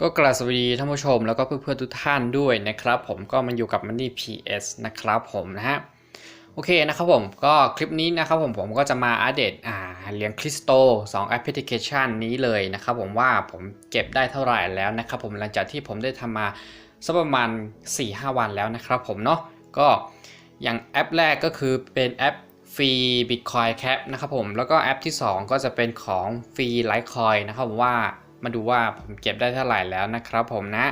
ก็กราบสวัสดีท่านผู้ชมแล้วก็เพื่อนๆทุกท่านด้วยนะครับ ผมก็มาอยู่กับ Money PS นะครับผมนะฮะโอเคนะครับผมก็คลิปนี้นะครับผมผมก็จะมาอัปเดตอ่าเหรียญคริสโต2แอปพลิเคชันนี้เลยนะครับผมว่าผมเก็บได้เท่าไหร่แล้วนะครับผมหลังจากที่ผมได้ทำมาสักประมาณ 4-5 วันแล้วนะครับผมเนาะก็อย่างแอปแรกก็คือเป็นแอปฟรี Bitcoin Cap นะครับผมแล้วก็แอปที่ 2 ก็จะเป็นของฟรี Litecoin นะครับผมว่า มาดูว่าผมเก็บได้เท่าไหร่แล้วนะครับผมนะ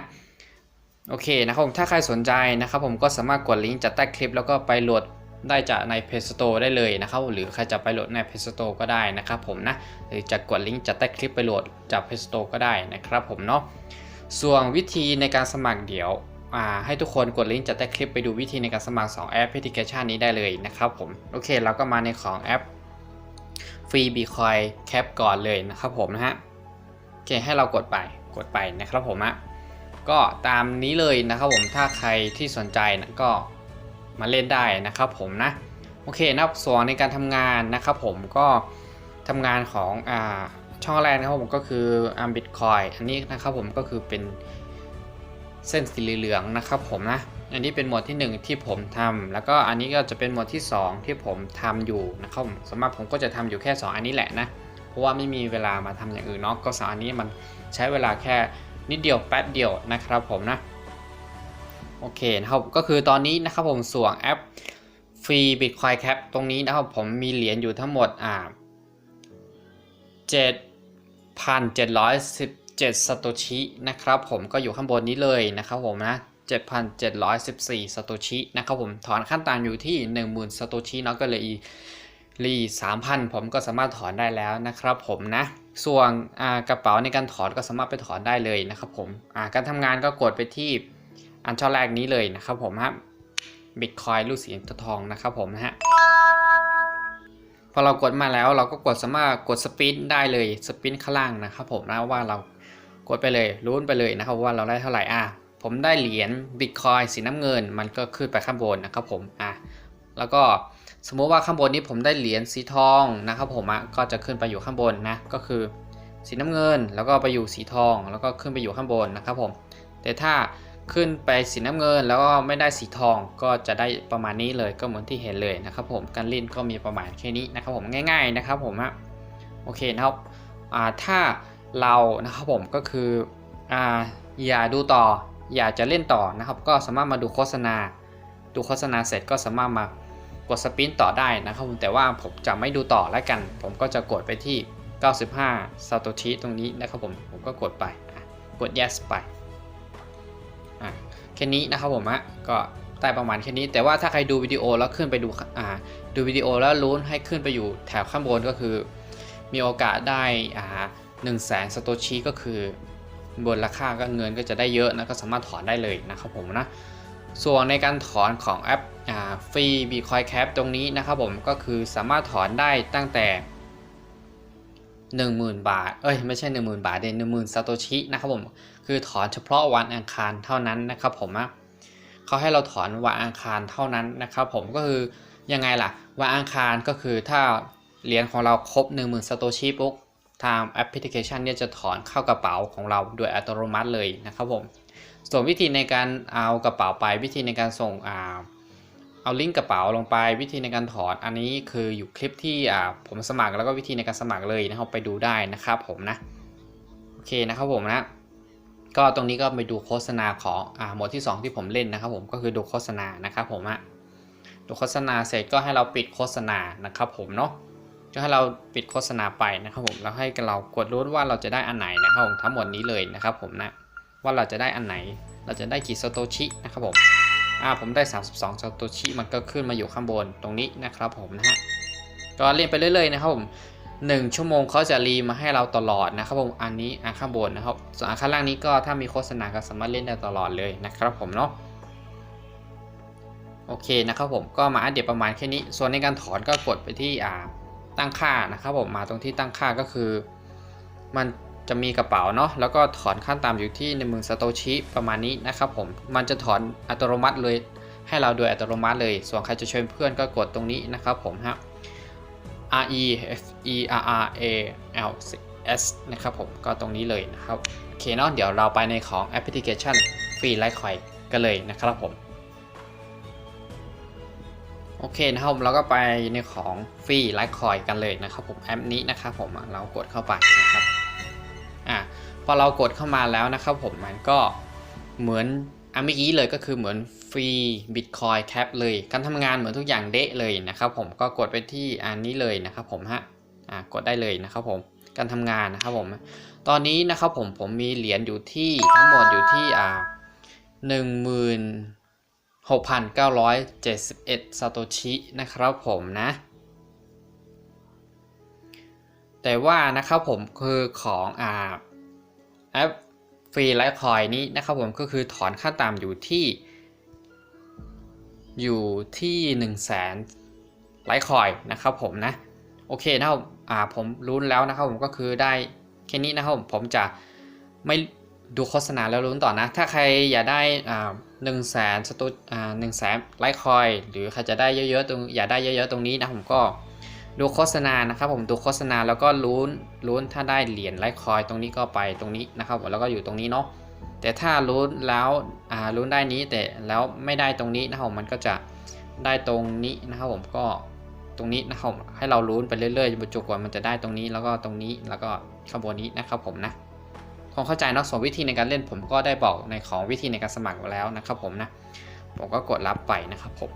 โอเคนะครับผมถ้าใครสนใจนะครับผมก็สามารถกดลิงก์จากใต้คลิป แล้วก็ไปโหลดได้จากใน Play Store ได้เลยนะครับหรือใครจะไปโหลดใน Play Store ก็ได้นะครับผมนะหรือจะกดลิงก์จากใต้คลิปไปโหลดจาก Play Store ก็ได้นะครับผมเนาะส่วนวิธีในการสมัครเดี๋ยวให้ทุกคนกดลิงก์จากใต้คลิปไปดูวิธีในการสมัคร 2 แอปพลิเคชันนี้ได้เลยนะครับผมโอเคเราก็มาในของแอปฟรีบีคอยแคปก่อนเลยนะครับผมนะฮะ เคให้เรากดไปกดไปนะครับผมอะก็ตามนี้เลยนะครับผมถ้าใครที่สนใจนะก็มาเล่นได้นะครับผมนะโอเคนะส่วนในการทำงานนะครับผมก็ทำงานของอ่าช่องแรกนะครับผมก็คืออัมบิตคอยอันนี้นะครับผมก็คือเป็นเส้นสีเหลืองนะครับผมนะอันนี้เป็นหมวดที่ 1 ที่ผมทำแล้วก็อันนี้ก็จะเป็นหมวดที่ 2 ที่ผมทำอยู่นะครับผมสมมติผมก็จะทำอยู่แค่ 2 อันนี้แหละนะ เพราะว่าไม่มีเวลามาทำอย่างอื่นเนาะก็สารนี้มันใช้เวลาแค่นิดเดียวแป๊บเดียวนะครับผมนะโอเคนะครับก็คือตอนนี้นะครับผมส่วนแอปฟรี Bitcoin Cap ตรงนี้นะครับผมมีเหรียญอยู่ทั้งหมดอ่า7,717สโตชินะครับผมก็อยู่ข้างบนนี้เลยนะครับผมนะ7,714สโตชินะครับผมถอนขั้นต่างอยู่ที่ 10,000สโตชิเนาะก็เลย รี3,000 ผมก็สามารถถอนได้แล้วนะครับผมนะส่วนกระเป๋าในการถอนก็สามารถไปถอนได้เลยนะครับผมการทำงานก็กดไปที่อันช่อแรกนี้เลยนะครับผมฮะบิตคอยลูกสีทองนะครับผมนะฮะพอเรากดมาแล้วเราก็กดสามารถกดสปินได้เลยสปินข้างล่างนะครับผมนะว่าเรากดไปเลยรุ้นไปเลยนะครับว่าเราได้เท่าไหร่อะผมได้เหรียญบิตคอยสีน้ำเงิน มันก็ขึ้นไปข้างบนนะครับผมอะแล้วก็ สมมุติว่าข้างบนนี้ผมได้เหรียญสีทองนะครับผมอะก็จะขึ้นไปอยู่ข้างบนนะก็คือสีน้ำเงิน แล้วก็ไปอยู่สีทองแล้วก็ขึ้นไปอยู่ข้างบนนะครับผมแต่ถ้าขึ้นไปสีน้ำเงินแล้วก็ไม่ได้สีทองก็จะได้ประมาณนี้เลยก็เหมือนที่เห็นเลยนะครับผมการเล่นก็มีประมาณแค่นี้นะครับผมง่าย ๆนะครับผมอะโอเคนะครับอ่าถ้าเรานะครับผมก็คืออ่าอย่าดูต่อ อยากจะเล่นต่อนะครับ ก็สามารถมาดูโฆษณา ดูโฆษณาเสร็จก็สามารถมา กดสปินต่อได้นะครับแต่ว่าผมจะไม่ดูต่อแล้วกัน ผมก็จะกดไปที่ 95ซาโตชิตรงนี้นะครับผมผมก็กดไปกด yes ไปแค่นี้นะครับผมฮะก็ได้ประมาณแค่นี้แต่ว่าถ้าใครดูวิดีโอแล้วขึ้นไปดูอ่าดูวิดีโอแล้วลุ้นให้ขึ้นไปอยู่แถวข้างบนก็คือ มีโอกาสได้อ่าหนึ่งแสนซาโตชิก็คือบนราคาก็เงินก็จะได้เยอะนะก็สามารถถอนได้เลยนะครับผมนะ ส่วนในการถอนของแอปฟรีบีคอยแคปตรงนี้นะครับผมก็คือสามารถถอนได้ตั้งแต่ 10,000 บาท เอ้ยไม่ใช่ 10,000 บาทเดนหนึ่งหมื่นซาโตชินะครับผมคือถอนเฉพาะวันอังคารเท่านั้นนะครับผมเขาให้เราถอนวันอังคารเท่านั้นนะครับผมก็คือยังไงล่ะวันอังคารก็คือถ้าเหรียญของเราครบ 10,000ซาโตชิปุ๊บทางแอปพลิเคชันเนี่ยจะถอนเข้ากระเป๋าของเราโดยอัตโนมัติเลยนะครับผม ส่วนวิธีในการเอากระเป๋าไปวิธีในการส่งอ่าเอาลิงก์กระเป๋าลงไปวิธีในการถอนอันนี้คืออยู่คลิปที่อ่าผมสมัครแล้วก็วิธีในการสมัครเลยนะครับไปดูได้นะครับผมนะโอเคนะครับผมนะ ก็ตรงนี้ก็ไปดูโฆษณาของอ่าหมวดที่ 2 ที่ผมเล่นนะครับ ผมก็คือดูโฆษณานะครับผมอะดูโฆษณาเสร็จก็ให้เราปิดโฆษณานะครับผมเนาะก็ให้เราปิดโฆษณาไปนะครับผมแล้วให้เรากดรู้ว่าเราจะได้อันไหนนะครับผมทั้งหมดนี้เลยนะครับผมนะ ว่าเราจะได้อันไหน เราจะได้กี่สโตชินะครับผมอ่าผมได้ 32สโตชิมันก็ขึ้นมาอยู่ข้างบนตรงนี้นะครับผมนะฮะก็เล่นไปเรื่อยๆนะครับผม1ชั่วโมงเขาจะรีมาให้เราตลอดนะครับผมอันนี้อันข้างบนนะครับ ส่วนอันข้างล่างนี้ก็ถ้ามีโฆษณาก็สามารถเล่นได้ตลอดเลยนะครับผมเนาะโอเคนะครับผมก็มาอัปเดตประมาณแค่นี้ ส่วนในการถอนก็กดไปที่อ่าตั้งค่านะครับผมมาตรงที่ตั้งค่าก็คือ มัน จะมีกระเป๋าเนาะแล้วก็ถอนขั้นต่ำอยู่ที่ในมือสโตชิประมาณนี้นะครับผมมันจะถอนอัตโนมัติเลย ให้เราโดยอัตโนมัติเลย ส่วนใครจะชวนเพื่อนก็กดตรงนี้นะครับผมฮะ R E F E R R A L S นะครับผมก็ตรงนี้เลยนะครับโอเคเนาะเดี๋ยวเราไปในของแอปพลิเคชันฟรีไลท์คอยกันเลยนะครับผมโอเคนะครับผมเราก็ไปในของฟรีไลท์คอยกันเลยนะครับผมแอปนี้นะครับผมเรากดเข้าไปนะครับ พอเรากดเข้ามาแล้วนะครับผมมันก็เหมือนอันเมื่อกี้เลยก็คือเหมือนฟรีบิตคอยแคปเลย การทำงานเหมือนทุกอย่างเดะเลยนะครับผมก็กดไปที่อันนี้เลยนะครับผมฮะอะกดได้เลยนะครับผมการทำงานนะครับผม ตอนนี้นะครับผมผมมีเหรียญอยู่ที่ทั้งหมดอยู่ที่อ่าหนึ่งหมื่นหกพันเก้าร้อยเจ็ดสิบเอ็ดซาโตชินะครับผมนะแต่ว่านะครับผมคือของอ่า แอปฟรีไลท์คอยนี้นะครับผมก็คือถอนค่าตามอยู่ที่ อยู่ที่1นึ่งแสนไลท์คอยนะครับผมนะ โอเคนะครับอ่าผมรู้แล้วนะครับผมก็คือได้แค่นี้นะครับผมผมจะไม่ดูโฆษณาแล้วลุ้นต่อนะ ถ้าใครอยากได้อ่าหนึ่งแสนสตูอ่าหนึ่งแสนไลค์คอยหรือใครจะได้เยอะๆตรงอยากได้เยอะๆตรงนี้นะผมก็ ดูโฆษณานะครับผมดูโฆษณาแล้วก็ลุ้นลุ้นถ้าได้เหรียญไลค์คอยตรงนี้ก็ไปตรงนี้นะครับผมแล้วก็อยู่ตรงนี้เนาะแต่ถ้าลุ้นแล้วอ่าลุ้นได้นี้แต่แล้วไม่ได้ตรงนี้นะครับผมมันก็จะได้ตรงนี้นะครับผมก็ตรงนี้นะครับให้เราลุ้นไปเรื่อยๆบรรจุกว่ามันจะได้ตรงนี้แล้วก็ตรงนี้แล้วก็ข้างบนนี้นะครับผมนะคงเข้าใจเนอะส่วนวิธีในการเล่นผมก็ได้บอกในของวิธีในการสมัครแล้วนะครับผมนะผมก็กดรับไปนะครับผม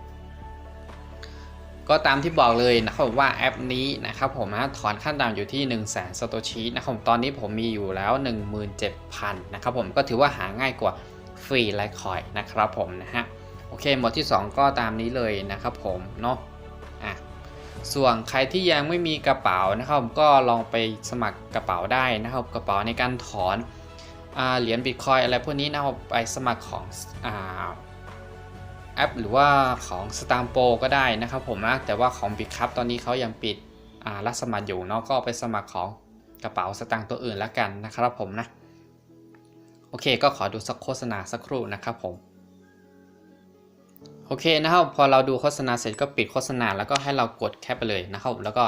ก็ตามที่บอกเลยนะครับว่าแอปนี้นะครับผมนะถอนขั้นต่ำอยู่ที่ 1 0 0 0 0แสนสโตชีนะครับผมตอนนี้ผมมีอยู่แล้ว 17,000นะครับผมก็ถือว่าหาง่ายกว่าฟรีไลท์คอยนะครับผมนะฮะโอเคหมวดที่ 2 ก็ตามนี้เลยนะครับผมเนาะอะส่วนใครที่ยังไม่มีกระเป๋านะครับก็ลองไปสมัครกระเป๋าได้นะครับกระเป๋าในการถอนอเหรียญบิตคอยอะไรพวกนี้นะครับไปสมัครของอ่า แอป หรือว่าของ s t a m p o ก็ได้นะครับผมนะ แต่ว่าของ b i t c u p ตอนนี้เขายังปิดรับสมัครอยู่เนาะก็ไปสมัครของกระเป๋าสตางค์ตัวอื่นแล้วกันนะครับผมนะ โอเคก็ขอดูสักโฆษณาสักครู่นะครับผมโอเคนะครับพอเราดูโฆษณาเสร็จก็ปิดโฆษณาแล้วก็ให้เรากดแคปไปเลยนะครับแล้วก็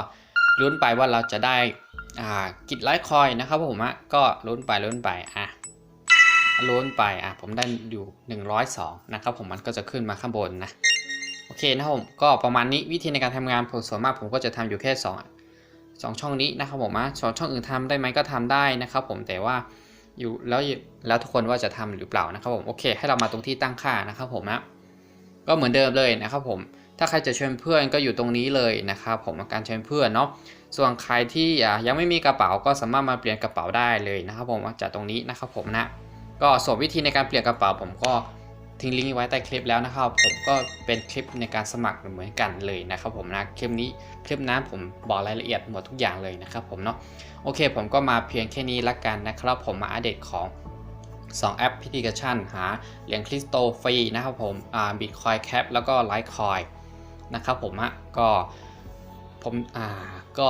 ลุ้นไปว่าเราจะได้กิจไลท์คอยนะครับผมอะก็ลุ้นไปลุ้นไปอะ ล้นไปอะผมได้อยู่ 102 นะครับผมมันก็จะขึ้นมาข้างบนนะโอเคนะครับผมก็ประมาณนี้วิธีในการทำงานผมส่วนมากผมก็จะทำอยู่แค่ 2 2 ช่องนี้นะครับผมนะสองช่องอื่นทำได้ไหมก็ทำได้นะครับผมแต่ว่าอยู่แล้วแล้วทุกคนว่าจะทำหรือเปล่านะครับผมโอเค ให้เรามาตรงที่ตั้งค่านะครับผมนะก็เหมือนเดิมเลยนะครับผมถ้าใครจะเชิญเพื่อนก็อยู่ตรงนี้เลยนะครับผมการเชิญเพื่อนเนาะส่วนใครที่ยังไม่มีกระเป๋าก็สามารถมาเปลี่ยนกระเป๋าได้เลยนะครับผมจากตรงนี้นะครับผมนะ ก็ส่วนวิธีในการเปลี่ยนกระเป๋าผมก็ทิ้งลิงก์ไว้ใต้คลิปแล้วนะครับ ผมก็เป็นคลิปในการสมัครเหมือนกันเลยนะครับผมนะคลิปนี้คลิปนั้นผมบอกรายละเอียดหมดทุกอย่างเลยนะครับผมเนาะโอเค ผมก็มาเพียงแค่นี้ละกันนะครับ ผมมาอัปเดตของ 2 แอปพลิเคชัน หาเหรียญคริสโตฟรีนะครับผมอ่าบิตคอยแคปแล้วก็ไลท์คอยนะครับผมฮะก็ ผมอ่าก็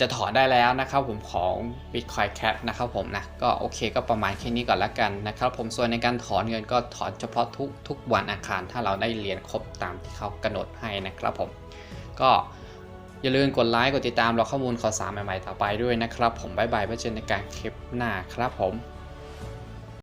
จะถอนได้แล้วนะครับผมของ Bitcoin Cap นะครับผมนะก็โอเคก็ประมาณแค่นี้ก่อนละกันนะครับผมส่วนในการถอนเงินก็ถอนเฉพาะทุกทุกวันอาคาร ถ้าเราได้เหรียญครบตามที่เขากำหนดให้นะครับผมก็อย่าลืมกดไลค์กดติดตามรอข้อมูลข่าวสารใหม่ๆต่อไปด้วยนะครับผมบ๊ายบายไว้เจอในการคลิปหน้าครับผม